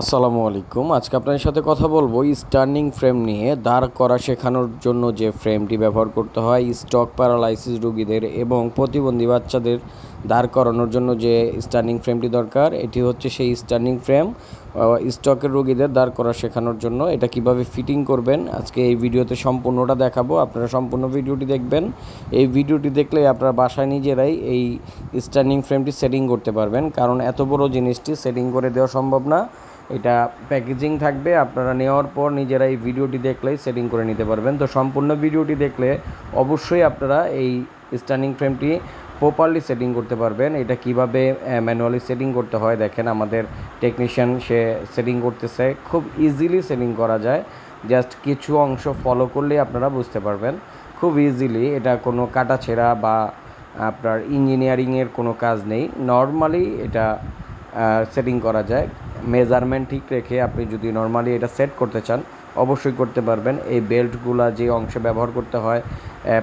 আসসালামু আলাইকুম। আজকে আপনাদের সাথে কথা বলব স্টার্নিং ফ্রেম নিয়ে, দাঁড় করা শেখানোর জন্য যে ফ্রেমটি ব্যবহার করতে হয়, স্টক প্যারালাইসিস রোগীদের এবং প্রতিবন্ধী বাচ্চাদের দাঁড় করানোর জন্য যে স্টার্নিং ফ্রেমটি দরকার, এটি হচ্ছে সেই স্টার্নিং ফ্রেম। স্টকের রোগীদের দাঁড় করা শেখানোর জন্য এটা কীভাবে ফিটিং করবেন, আজকে এই ভিডিওতে সম্পূর্ণটা দেখাবো, আপনারা সম্পূর্ণ ভিডিওটি দেখবেন। এই ভিডিওটি দেখলে আপনারা বাসায় নিজেরাই এই স্টার্নিং ফ্রেমটি সেটিং করতে পারবেন, কারণ এত বড় জিনিসটি সেটিং করে দেওয়া সম্ভব না। এটা প্যাকেজিং থাকবে, আপনারা নেওয়ার পর নিজেরা এই ভিডিওটি দেখলেই সেটিং করে নিতে পারবেন। তো সম্পূর্ণ ভিডিওটি দেখলে অবশ্যই আপনারা এই স্ট্যান্ডিং ফ্রেমটি প্রপারলি সেটিং করতে পারবেন। এটা কীভাবে ম্যানুয়ালি সেটিং করতে হয়, দেখেন আমাদের টেকনিশিয়ান সে সেটিং করতেছে। খুব ইজিলি সেটিং করা যায়। জাস্ট কিছু অংশ ফলো করলেই আপনারা বুঝতে পারবেন। খুব ইজিলি এটা কোনো কাটা ছেঁড়া বা আপনার ইঞ্জিনিয়ারিংয়ের কোনো কাজ নেই। নর্মালি এটা সেটিং করা যায়। মেজারমেন্ট ঠিক রেখে আপনি যদি নর্মালি এটা সেট করতে চান, অবশ্যই করতে পারবেন। এই বেল্টগুলা যে অংশে ব্যবহার করতে হয়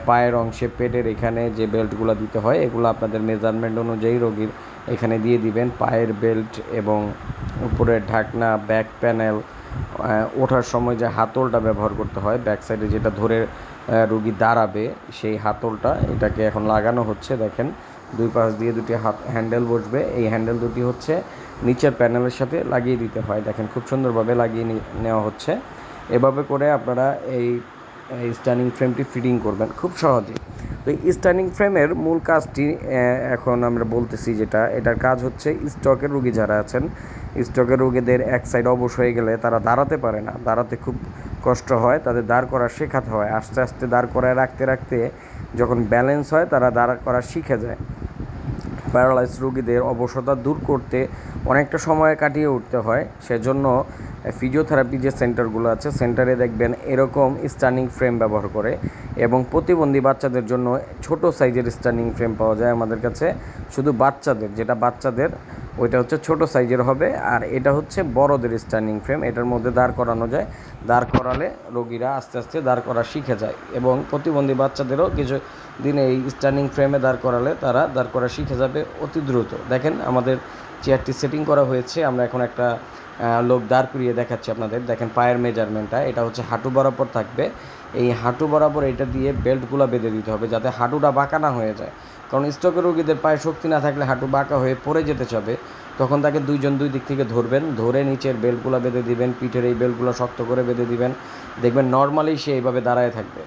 পায়ের অংশে, পেটের এখানে যে বেল্টগুলো দিতে হয়, এগুলো আপনাদের মেজারমেন্ট অনুযায়ী রোগীর এখানে দিয়ে দিবেন। পায়ের বেল্ট এবং উপরের ঢাকনা ব্যাক প্যানেল ওঠার সময় যে হাতলটা ব্যবহার করতে হয় ব্যাক সাইডে যেটা ধরে রুগী দাঁড়াবে, সেই হাতলটা এটাকে এখন লাগানো হচ্ছে, দেখেন। দুই পাশ দিয়ে দুটি হাত হ্যান্ডেল বসবে। এই হ্যান্ডেল দুটি হচ্ছে নিচের প্যানেলের সাথে লাগিয়ে দিতে হয়। দেখেন খুব সুন্দরভাবে লাগিয়ে নেওয়া হচ্ছে। এভাবে করে আপনারা এই স্ট্যান্ডিং ফ্রেমটি ফিটিং করবেন খুব সহজে। তো এই স্ট্যান্ডিং ফ্রেমের মূল কাজটি এখন আমরা বলতেছি যেটা, এটার কাজ হচ্ছে স্টকের রুগী যারা আছেন স্টকের রুগীদের এক সাইড অবশ হয়ে গেলে তারা দাঁড়াতে পারে না। দাঁড়াতে খুব কষ্ট হয়, তাদের দাঁড় করা শেখাতে হয়। আস্তে আস্তে দাঁড় করায় রাখতে রাখতে যখন ব্যালেন্স হয়, তারা দাঁড় করা শিখে যায়। প্যারালাইজ রোগীদের অবসতা দূর করতে অনেকটা সময় কাটিয়ে উঠতে হয়। সেজন্য ফিজিওথেরাপি যে সেন্টারগুলো আছে, সেন্টারে দেখবেন এরকম স্টার্নিং ফ্রেম ব্যবহার করে এবং প্রতিবন্ধী বাচ্চাদের জন্য ছোট সাইজের স্টার্নিং ফ্রেম পাওয়া যায় আমাদের কাছে। শুধু বাচ্চাদের, যেটা বাচ্চাদের ওইটা হচ্ছে ছোট সাইজের হবে আর এটা হচ্ছে বড়দের স্ট্যান্ডিং ফ্রেম এটার মধ্যে দাঁড় করানো যায়। দাঁড় করালে রোগীরা আস্তে আস্তে দাঁড় করা শিখে যায় এবং প্রতিবন্ধী বাচ্চাদেরও কিছু দিনে এই স্ট্যান্ডিং ফ্রেমে দাঁড় করালে তারা দাঁড় করা শিখে যাবে অতি দ্রুত। দেখেন আমাদের চেয়ারটি সেটিং করা হয়েছে, আমরা এখন একটা লোক দাঁড় করিয়ে দেখাচ্ছি আপনাদের। দেখেন পায়ের মেজারমেন্টটা এটা হচ্ছে হাঁটু বরাবর থাকবে। এই হাঁটু বরাবর এটা দিয়ে বেল্টগুলো বেঁধে দিতে হবে যাতে হাঁটুটা বাঁকা না হয়ে যায়। কারণ স্ট্রোকের রোগীদের পায়ে শক্তি না থাকলে হাঁটু বাঁকা হয়ে পড়ে যেতে চাবে, তখন তাকে দুইজন দুই দিক থেকে ধরবেন। ধরে নিচের বেল্টগুলো বেঁধে দিবেন, পিঠের এই বেল্টগুলো শক্ত করে বেঁধে দিবেন। দেখবেন নর্মালি সে এইভাবে দাঁড়ায় থাকবে।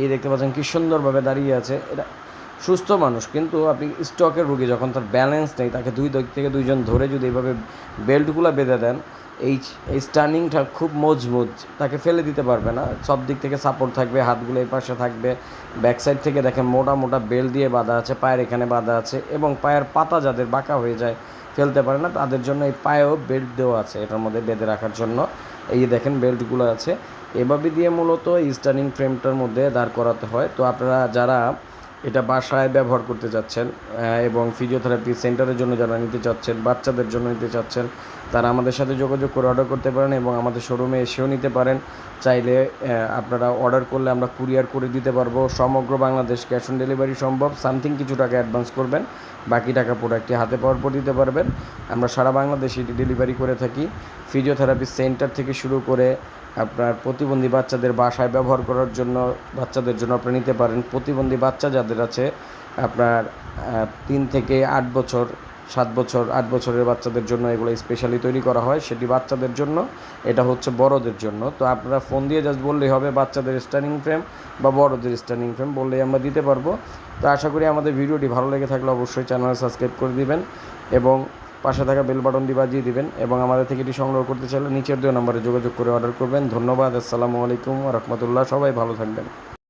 এই দেখতে পাচ্ছেন কি সুন্দরভাবে দাঁড়িয়ে আছে। এটা সুস্থ মানুষ, কিন্তু আপনি স্টকের রুগী, যখন তার ব্যালেন্স নেই, তাকে দুই দিক থেকে দুইজন ধরে যদি এইভাবে বেল্টগুলো বেঁধে দেন, এই এই স্টার্নিংটা খুব মজবুত, তাকে ফেলে দিতে পারবে না। সব দিক থেকে সাপোর্ট থাকবে, হাতগুলো এই পাশে থাকবে ব্যাক সাইড থেকে দেখেন মোটা মোটা বেল্ট দিয়ে বাঁধা আছে, পায়ের এখানে বাঁধা আছে, এবং পায়ের পাতা যাদের বাঁকা হয়ে যায়, ফেলতে পারে না, তাদের জন্য এই পায়েও বেল্ট দেওয়া আছে, এটার মধ্যে বেঁধে রাখার জন্য। এই যে দেখেন বেল্টগুলো আছে, এভাবে দিয়ে মূলত এই স্টার্নিং ফ্রেমটার মধ্যে দাঁড় করাতে হয়। তো আপনারা যারা এটা বাসায় ব্যবহার করতে চাচ্ছেন এবং ফিজিওথেরাপি সেন্টারের জন্য যারা নিতে চাচ্ছেন, বাচ্চাদের জন্য নিতে চাচ্ছেন, তারা আমাদের সাথে যোগাযোগ করে অর্ডার করতে পারেন এবং আমাদের শোরুমে এসেও নিতে পারেন। চাইলে আপনারা অর্ডার করলে আমরা কুরিয়ার করে দিতে পারব। সমগ্র বাংলাদেশ ক্যাশ অন ডেলিভারি সম্ভব। সামথিং কিছু টাকা অ্যাডভান্স করবেন, বাকি টাকা প্রোডাক্টটি হাতে পাওয়ার পর দিতে পারবেন। আমরা সারা বাংলাদেশে এটি ডেলিভারি করে থাকি। ফিজিওথেরাপি সেন্টার থেকে শুরু করে আপনার প্রতিবন্ধী বাচ্চাদের বাসায় ব্যবহার করার জন্য, বাচ্চাদের জন্য আপনি নিতে পারেন। প্রতিবন্ধী বাচ্চা যাদের আছে, আপনার তিন থেকে আট বছর, সাত বছর, আট বছরের বাচ্চাদের জন্য এগুলো স্পেশালি তৈরি করা হয়, সেটি বাচ্চাদের জন্য, এটা হচ্ছে বড়দের জন্য। তো আপনারা ফোন দিয়ে জাস্ট বললেই হবে, বাচ্চাদের স্ট্যান্ডিং ফ্রেম বা বড়দের স্ট্যান্ডিং ফ্রেম বললেই আমরা দিতে পারব। তো আশা করি আমাদের ভিডিওটি ভালো লেগে থাকলে অবশ্যই চ্যানেল সাবস্ক্রাইব করে দিবেন এবং পাশে থাকা বেল বাটনটি বাজিয়ে দিবেন এবং আমাদের থেকে এটি সংগ্রহ করতে চাইলে নিচের দুই নম্বরে যোগাযোগ করে অর্ডার করবেন। ধন্যবাদ, আসসালামু আলাইকুম রহমতুল্লাহ। সবাই ভালো থাকবেন।